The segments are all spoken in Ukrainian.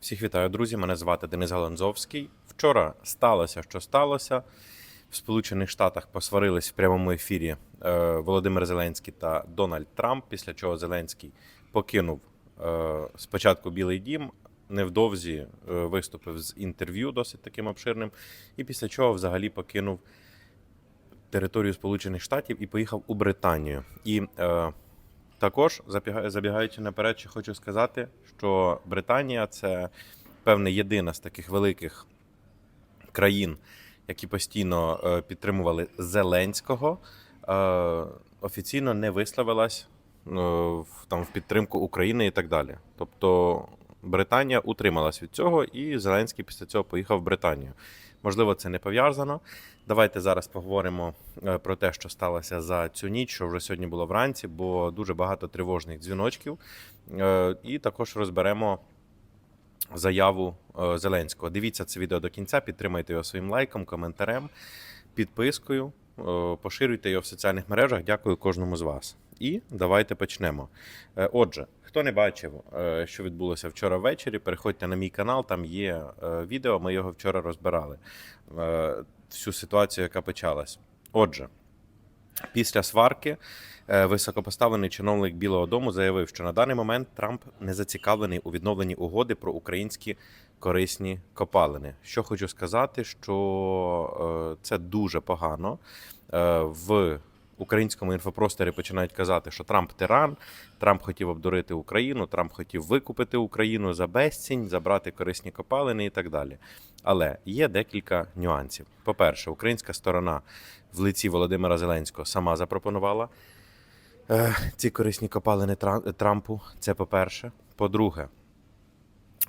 Всіх вітаю, друзі. Мене звати Денис Галанзовський. Вчора сталося, що сталося. В Сполучених Штатах посварились в прямому ефірі е, Володимир Зеленський та Дональд Трамп. Після чого Зеленський покинув е, спочатку Білий Дім, невдовзі е, виступив з інтерв'ю досить таким обширним, і після чого взагалі покинув територію Сполучених Штатів і поїхав у Британію. І також забігаючи наперед, ще хочу сказати, що Британія це певне єдина з таких великих країн, які постійно е, підтримували Зеленського, е, офіційно не висловилась е, там в підтримку України і так далі. Тобто Британія утрималась від цього, і Зеленський після цього поїхав в Британію. Можливо, це не пов'язано. Давайте зараз поговоримо е, про те, що сталося за цю ніч, що вже сьогодні було вранці, бо дуже багато тривожних дзвіночків. Е, І також розберемо заяву е, Зеленського. Дивіться це відео до кінця, підтримайте його своїм лайком, коментарем, підпискою, поширюйте його в соціальних мережах. Дякую кожному з вас. І давайте почнемо. Отже, хто не бачив, е, що відбулося вчора ввечері, переходьте на мій канал, там є е, відео. Ми його вчора розбирали. Е, Всю ситуацію, яка почалась. Отже, після сварки високопоставлений чиновник Білого Дому заявив, що на даний момент Трамп не зацікавлений у відновленні угоди про українські корисні копалини. Що хочу сказати, що це дуже погано. В українському інфопросторі починають казати, що Трамп тиран, Трамп хотів обдурити Україну, Трамп хотів викупити Україну за безцінь, забрати корисні копалини і так далі. Але є декілька нюансів. По-перше, українська сторона в лиці Володимира Зеленського сама запропонувала е, ці корисні копалини Трампу. Це по-перше. По-друге,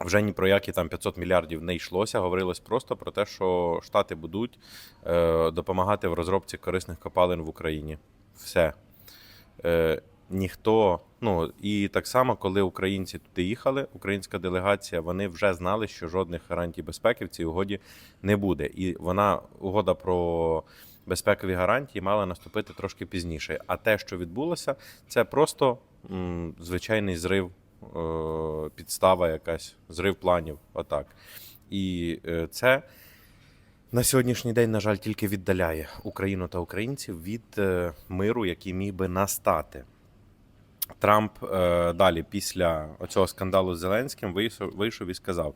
вже ні про які там 500 мільярдів не йшлося. Говорилось просто про те, що Штати будуть е, допомагати в розробці корисних копалин в Україні. Все. Е, ніхто, ну і так само, коли українці туди їхали, українська делегація, вони вже знали, що жодних гарантій безпеки в цій угоді не буде. І вона угода про безпекові гарантії мала наступити трошки пізніше. А те, що відбулося, це просто м, звичайний зрив, підстава, якась зрив планів. Отак. І е, це. На сьогоднішній день, на жаль, тільки віддаляє Україну та українців від е, миру, який міг би настати. Трамп е, далі, після цього скандалу з Зеленським, вийшов, і сказав: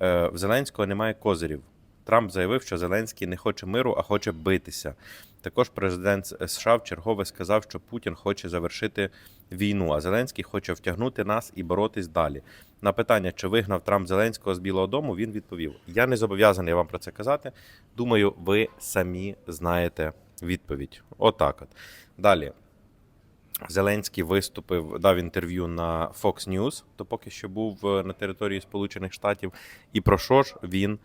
е, в Зеленського немає козирів. Трамп заявив, що Зеленський не хоче миру, а хоче битися. Також президент США вчергове сказав, що Путін хоче завершити війну, а Зеленський хоче втягнути нас і боротись далі. На питання, чи вигнав Трамп Зеленського з Білого Дому, він відповів: Я не зобов'язаний вам про це казати. Думаю, ви самі знаєте відповідь. Отак от. Далі. Зеленський виступив, дав інтерв'ю на Fox News, то поки що був е, на території Сполучених Штатів. І про що ж він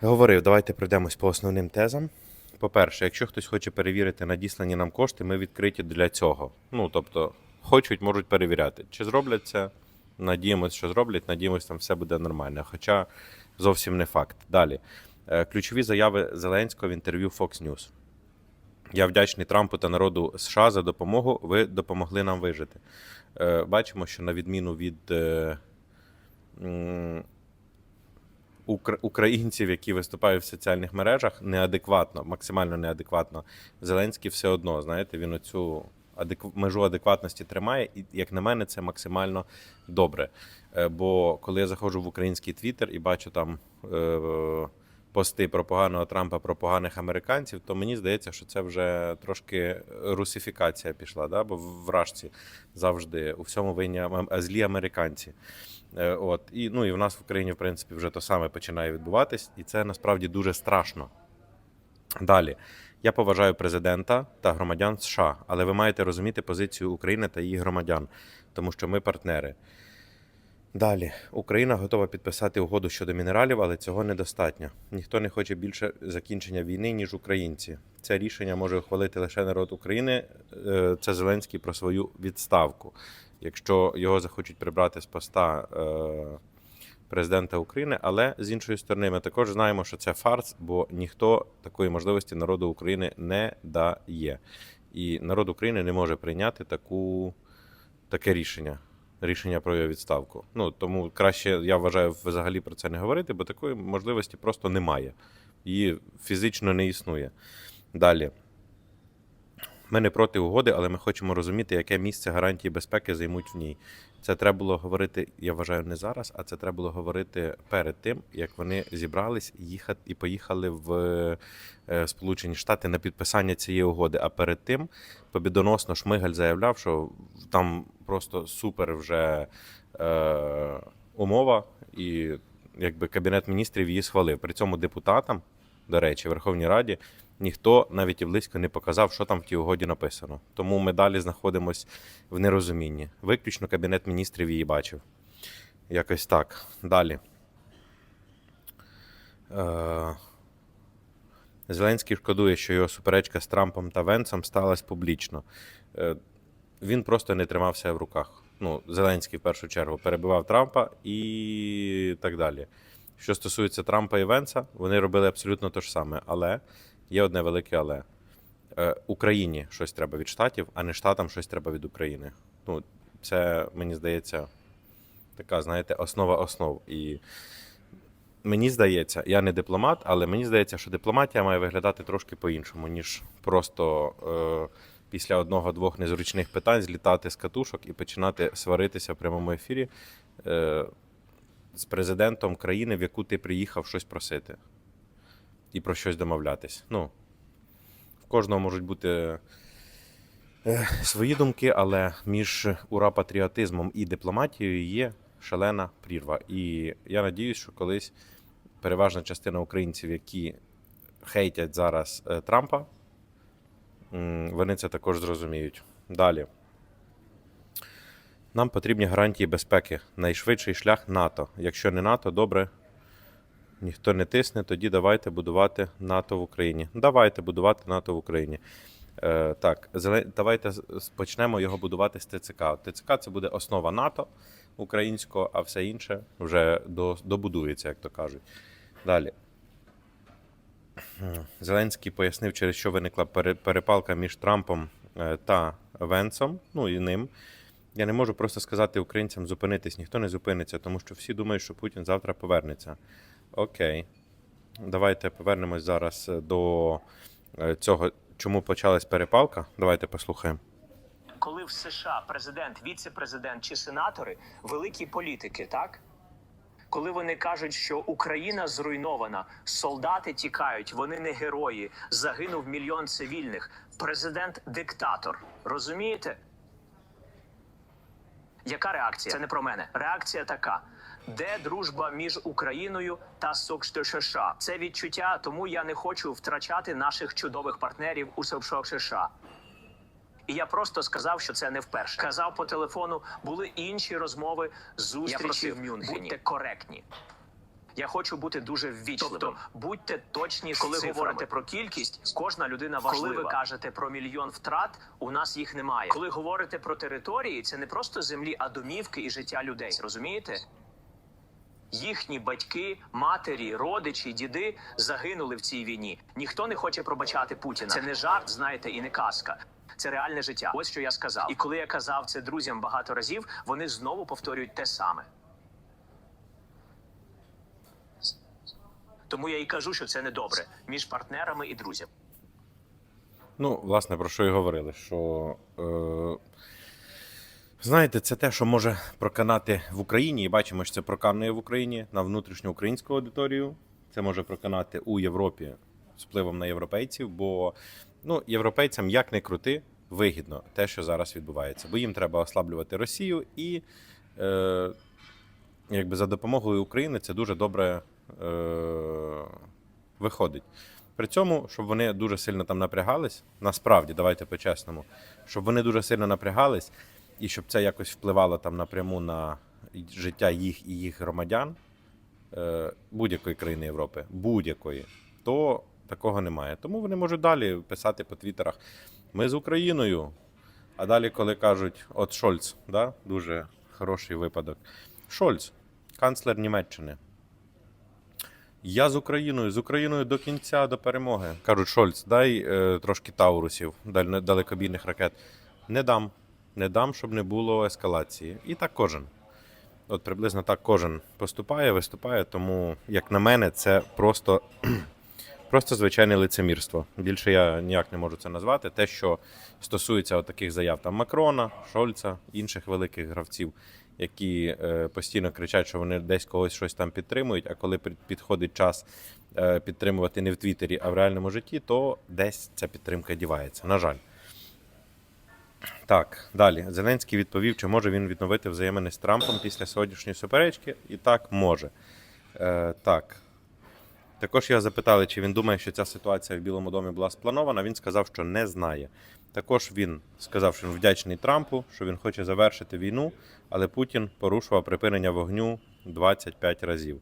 говорив? Давайте пройдемось по основним тезам. По-перше, якщо хтось хоче перевірити надіслані нам кошти, ми відкриті для цього. Ну тобто, хочуть, можуть перевіряти. Чи зроблять це? Надіємось, що зроблять, надіємось, там все буде нормально. Хоча зовсім не факт. Далі. Е, Ключові заяви Зеленського в інтерв'ю Fox News. Я вдячний Трампу та народу США за допомогу. Ви допомогли нам вижити. Е, Бачимо, що на відміну від е, українців, які виступають в соціальних мережах, неадекватно, максимально неадекватно. Зеленський все одно, знаєте, він оцю адек... межу адекватності тримає, і, як на мене, це максимально добре. Е, Бо коли я заходжу в український твіттер і бачу там. Е- пости про поганого Трампа, про поганих американців, то мені здається, що це вже трошки русифікація пішла. Да? Бо в вражці завжди у всьому винні злі американці. Е, От і ну і в нас в Україні, в принципі, вже то саме починає відбуватись, і це насправді дуже страшно. Далі. Я поважаю президента та громадян США, але ви маєте розуміти позицію України та її громадян, тому що ми партнери. Далі Україна готова підписати угоду щодо мінералів, але цього недостатньо. Ніхто не хоче більше закінчення війни, ніж українці. Це рішення може ухвалити лише народ України. Е, Це Зеленський про свою відставку. Якщо його захочуть прибрати з поста е, президента України, але з іншої сторони, ми також знаємо, що це фарс, бо ніхто такої можливості народу України не дає. І народ України не може прийняти таку, таке рішення. Рішення про його відставку. Ну тому краще я вважаю взагалі про це не говорити, бо такої можливості просто немає. Її фізично не існує. Далі. Ми не проти угоди, але ми хочемо розуміти, яке місце гарантії безпеки займуть в ній. Це треба було говорити, я вважаю, не зараз, а це треба було говорити перед тим, як вони зібрались їхати і поїхали в е, Сполучені Штати на підписання цієї угоди. А перед тим побідоносно Шмигаль заявляв, що там просто супер вже е, умова, і якби кабінет міністрів її схвалив. При цьому депутатам, до речі, Верховній Раді ніхто навіть і близько не показав, що там в тій угоді написано. Тому ми далі знаходимося в нерозумінні. Виключно кабінет міністрів її бачив. Якось так. Далі. Е... Зеленський шкодує, що його суперечка з Трампом та Венсом сталася публічно. Е, Він просто не тримав себе в руках. Ну, Зеленський в першу чергу перебивав Трампа і так далі. Що стосується Трампа і Венса, вони робили абсолютно те ж саме. Але є одне велике але. Е, Україні щось треба від штатів, а не штатам щось треба від України. Ну, це, мені здається, така, знаєте, основа основ. І мені здається, я не дипломат, але мені здається, що дипломатія має виглядати трошки по-іншому, ніж просто е, після одного-двох незручних питань злітати з катушок і починати сваритися в прямому ефірі е, з президентом країни, в яку ти приїхав щось просити і про щось домовлятись. Ну, в кожного можуть бути е, свої думки, але між ура-патріотизмом і дипломатією є шалена прірва. І я надіюсь, що колись переважна частина українців, які хейтять зараз е, Трампа, вони це також зрозуміють. Далі. Нам потрібні гарантії безпеки. Найшвидший шлях НАТО. Якщо не НАТО, добре. Ніхто не тисне, тоді давайте будувати НАТО в Україні. Давайте будувати НАТО в Україні. Е, так, давайте почнемо його будувати з ТЦК. ТЦК це буде основа НАТО українського, а все інше вже до, добудується, як то кажуть. Далі. Зеленський пояснив, через що виникла перепалка між Трампом е, та Венсом, ну і ним. Я не можу просто сказати українцям зупинитись, ніхто не зупиниться, тому що всі думають, що Путін завтра повернеться. Окей. Давайте повернемось зараз е, до е, цього, чому почалась перепалка. Давайте послухаємо. коли в США президент, віце-президент чи сенатори великі політики, так? Коли вони кажуть, що Україна зруйнована, солдати тікають, вони не герої, загинув мільйон цивільних. Президент диктатор. Розумієте? Яка реакція? Це не про мене. Реакція така: де дружба між Україною та США? Це відчуття, тому я не хочу втрачати наших чудових партнерів у США. І я просто сказав, що це не вперше. Казав по телефону, були інші розмови, зустрічі в Мюнхені. Будьте коректні. Я хочу бути дуже ввічливим. Тобто, будьте точні, коли говорите про кількість, кожна людина важлива. Коли ви кажете про мільйон втрат, у нас їх немає. Коли говорите про території, це не просто землі, а домівки і життя людей. Розумієте? Їхні батьки, матері, родичі, діди загинули в цій війні. Ніхто не хоче пробачати Путіна. Це не жарт, знаєте, і не казка. Це реальне життя. Ось що я сказав. І коли я казав це друзям багато разів, вони знову повторюють те саме. Тому я і кажу, що це не добре між партнерами і друзями. Ну, власне, про що і говорили, що. Е... Знаєте, це те, що може проканати в Україні, і бачимо, що це проканує в Україні на внутрішню українську аудиторію. Це може проканати у Європі з впливом на європейців, бо ну, європейцям як не крути, вигідно те, що зараз відбувається. Бо їм треба ослаблювати Росію, і е, якби за допомогою України це дуже добре е, виходить. При цьому, щоб вони дуже сильно там напрягались, насправді, давайте по-чесному, щоб вони дуже сильно напрягались, і щоб це якось впливало там напряму на життя їх і їх громадян е, будь-якої країни Європи, будь-якої, то такого немає. Тому вони можуть далі писати по твіттерах: ми з Україною. А далі, коли кажуть, от Шольц, да? дуже хороший випадок. Шольц, канцлер Німеччини. Я з Україною, з Україною до кінця, до перемоги. Кажуть, Шольц, дай е, трошки таурусів, даль- далекобійних ракет. Не дам. Не дам, щоб не було ескалації. І так кожен. От приблизно так кожен поступає, виступає. Тому, як на мене, це просто, просто звичайне лицемірство. Більше я ніяк не можу це назвати. Те, що стосується от таких заяв там Макрона, Шольца, інших великих гравців, які е, постійно кричать, що вони десь когось щось там підтримують. А коли підходить час е, підтримувати не в Твіттері, а в реальному житті, то десь ця підтримка дівається. На жаль. Так, далі. Зеленський відповів, чи може він відновити взаємини з Трампом після сьогоднішньої суперечки. І так, може. Е, так. Також його запитали, чи він думає, що ця ситуація в Білому домі була спланована. Він сказав, що не знає. Також він сказав, що він вдячний Трампу, що він хоче завершити війну, але Путін порушував припинення вогню 25 разів.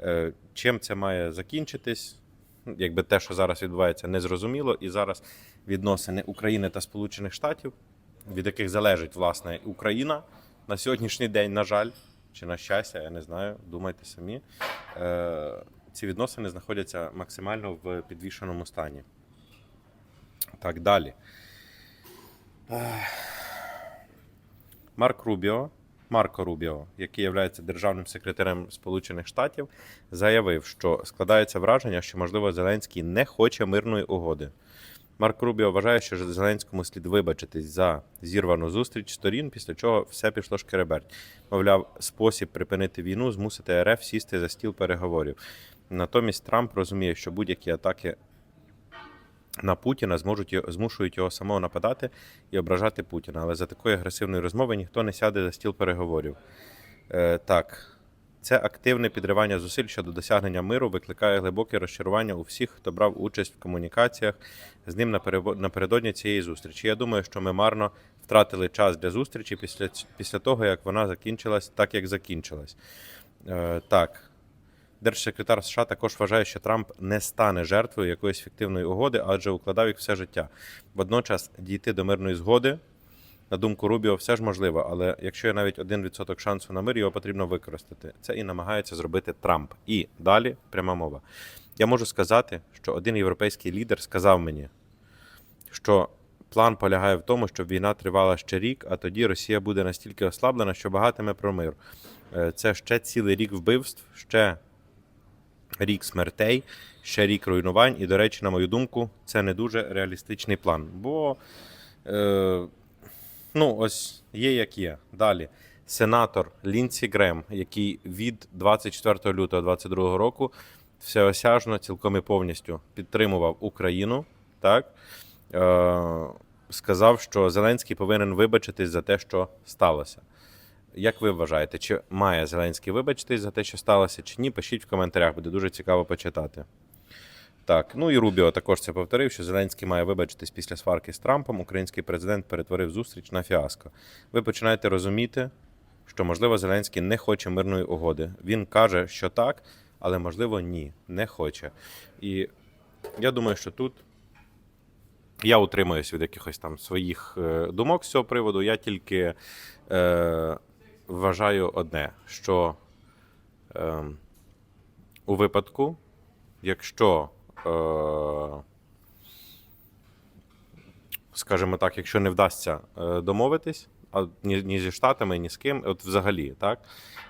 Е, Чим це має закінчитись? Якби те, що зараз відбувається, незрозуміло. І зараз відносини України та Сполучених Штатів, від яких залежить власне Україна на сьогоднішній день, на жаль, чи на щастя, я не знаю. Думайте самі. Е, Ці відносини знаходяться максимально в підвішеному стані. Так, далі. Марк Рубіо, Марко Рубіо, який є державним секретарем Сполучених Штатів, заявив, що складається враження, що можливо Зеленський не хоче мирної угоди. Марк Рубіо вважає, що Зеленському слід вибачитись за зірвану зустріч сторін, після чого все пішло шкереберть. Мовляв, спосіб припинити війну змусити РФ сісти за стіл переговорів. Натомість Трамп розуміє, що будь-які атаки на Путіна зможуть змушують його самого нападати і ображати Путіна. Але за такої агресивної розмови ніхто не сяде за стіл переговорів. Е, так. Це активне підривання зусиль щодо досягнення миру викликає глибоке розчарування у всіх, хто брав участь в комунікаціях з ним напередодні цієї зустрічі. Я думаю, що ми марно втратили час для зустрічі після, після того, як вона закінчилась, так як закінчилась. Е, так. Держсекретар США також вважає, що Трамп не стане жертвою якоїсь фіктивної угоди, адже укладав їх все життя. Водночас дійти до мирної згоди, на думку Рубіо, все ж можливо, але якщо є навіть 1% шансу на мир, його потрібно використати. Це і намагається зробити Трамп. І далі пряма мова. Я можу сказати, що один європейський лідер сказав мені, що план полягає в тому, щоб війна тривала ще рік, а тоді Росія буде настільки ослаблена, що багатиме про мир. Е, Це ще цілий рік вбивств, ще рік смертей, ще рік руйнувань. І, до речі, на мою думку, це не дуже реалістичний план. Бо е, ну, ось є як є. Далі. Сенатор Лінсі Грем, який від 24 лютого 2022 року всеосяжно, цілком і повністю підтримував Україну, так, е, сказав, що Зеленський повинен вибачитись за те, що сталося. Як ви вважаєте, чи має Зеленський вибачитись за те, що сталося, чи ні? Пишіть в коментарях, буде дуже цікаво почитати. Так, ну і Рубіо також це повторив, що Зеленський має вибачитись після сварки з Трампом. Український президент перетворив зустріч на фіаско. Ви починаєте розуміти, що можливо Зеленський не хоче мирної угоди. Він каже, що так, але можливо ні, не хоче. І я думаю, що тут я утримуюсь від якихось там своїх е, думок з цього приводу. Я тільки е, вважаю одне, що е, у випадку, якщо, скажімо так, якщо не вдасться е, домовитись, а ні, ні зі Штатами, ні з ким, от взагалі, так,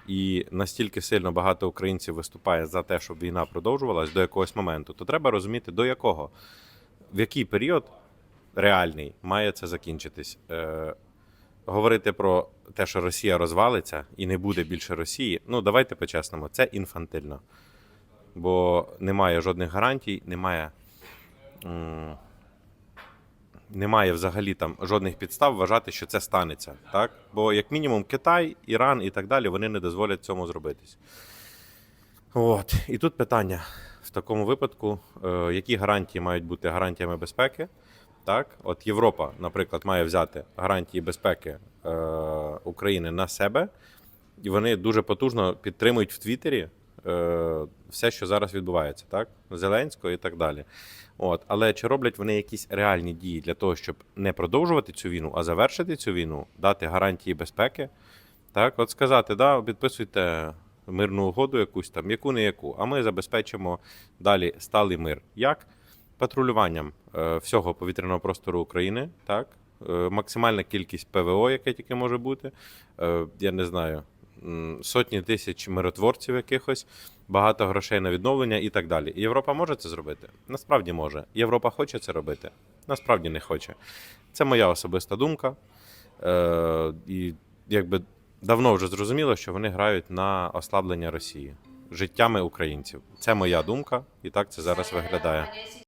і настільки сильно багато українців виступає за те, щоб війна продовжувалась до якогось моменту, то треба розуміти, до якого, в який період реальний має це закінчитись. Е, говорити про те, що Росія розвалиться і не буде більше Росії, ну давайте по-чесному, це інфантильно. Бо немає жодних гарантій, немає, немає взагалі там жодних підстав вважати, що це станеться. Так? Бо, як мінімум, Китай, Іран і так далі вони не дозволять цьому зробитись. От. І тут питання в такому випадку, е, які гарантії мають бути гарантіями безпеки? Так, от Європа, наприклад, має взяти гарантії безпеки е, України на себе, і вони дуже потужно підтримують в Твіттері все, що зараз відбувається, так? Зеленського і так далі. От, але чи роблять вони якісь реальні дії для того, щоб не продовжувати цю війну, а завершити цю війну, дати гарантії безпеки? Так, от сказати, да, підписуйте мирну угоду, якусь там, яку не яку, а ми забезпечимо далі сталий мир. Як? Патрулюванням е, всього повітряного простору України, так, е, максимальна кількість ПВО, яке тільки може бути. Е, Я не знаю, сотні тисяч миротворців якихось, багато грошей на відновлення і так далі. Європа може це зробити? Насправді може. Європа хоче це робити? Насправді не хоче. Це моя особиста думка. Е, І якби давно вже зрозуміло, що вони грають на ослаблення Росії життями українців. Це моя думка, і так це зараз виглядає.